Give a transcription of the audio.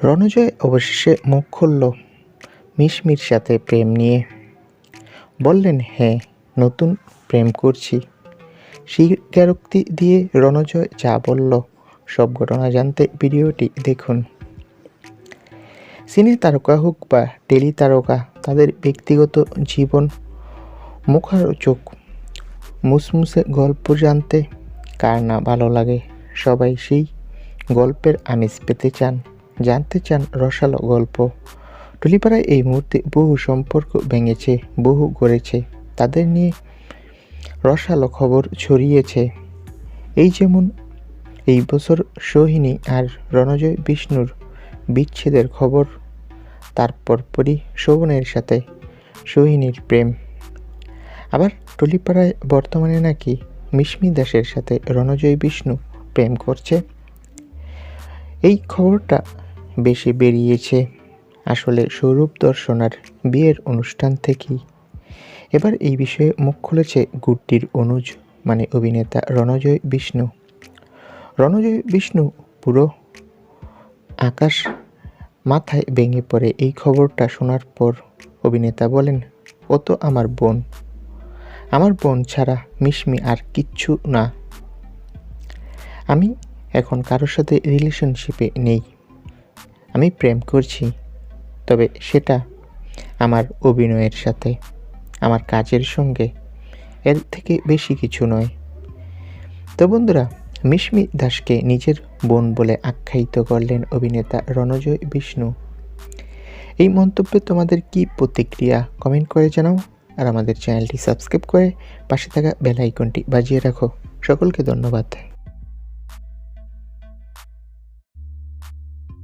রণজয় অবশেষে মুখ খুলল মিশমির সাথে প্রেম নিয়ে। বললেন হ্যাঁ নতুন প্রেম করছি। স্বীকারোক্তি দিয়ে রণজয় যা বলল, সব ঘটনা জানতে ভিডিওটি দেখুন। সিনে তারকা হোক বা টেলি তারকা, তাদের ব্যক্তিগত জীবন, মুখারোচক, মুসমুসে গল্প জানতে কার না ভালো লাগে? সবাই সেই গল্পের আমেজ পেতে চান। জানতে চান রসালো গল্প। টুলিপাড়ায় এই মুহূর্তে বহু সম্পর্ক ভেঙেছে, বহু গড়েছে। তাদের নিয়ে রসালো খবর ছড়িয়েছে। এই যেমন এই বছর সোহিনী আর রণজয় বিষ্ণুর বিচ্ছেদের খবর তারপর পরই শোভনের সাথে সোহিনীর প্রেম। আবার টলিপাড়ায় বর্তমানে নাকি মিশমি দাসের সাথে রণজয় বিষ্ণু প্রেম করছে। এই খবরটা বেশি বেরিয়েছে। আসলে সৌরভ দর্শনার বিয়ের অনুষ্ঠান থেকেই। এবার এই বিষয়ে মুখ খুলেছে গুড্ডির অনুজ মানে অভিনেতা রণজয় বিষ্ণু। রণজয় বিষ্ণু পুরো আকাশ মাথায় ভেঙে পড়ে এই খবরটা শোনার পর অভিনেতা বলেন, ও তো আমার বোন। আমার বোন ছাড়া মিশমি আর কিচ্ছু না। আমি এখন কারোর সাথে রিলেশনশিপে নেই। আমি প্রেম করছি, তবে সেটা আমার অভিনয়ের সাথে, আমার কাজের সঙ্গে, এর থেকে বেশি কিছু নয়। তো বন্ধুরা, মিশমি দাসকে নিজের বোন বলে আখ্যায়িত করলেন অভিনেতা রণজয় বিষ্ণু। এই মন্তব্যে তোমাদের কি প্রতিক্রিয়া? কমেন্ট করে জানাও, আর আমাদের চ্যানেলটি সাবস্ক্রাইব করে পাশে থাকা বেল আইকনটি বাজিয়ে রাখো। সকলকে ধন্যবাদ।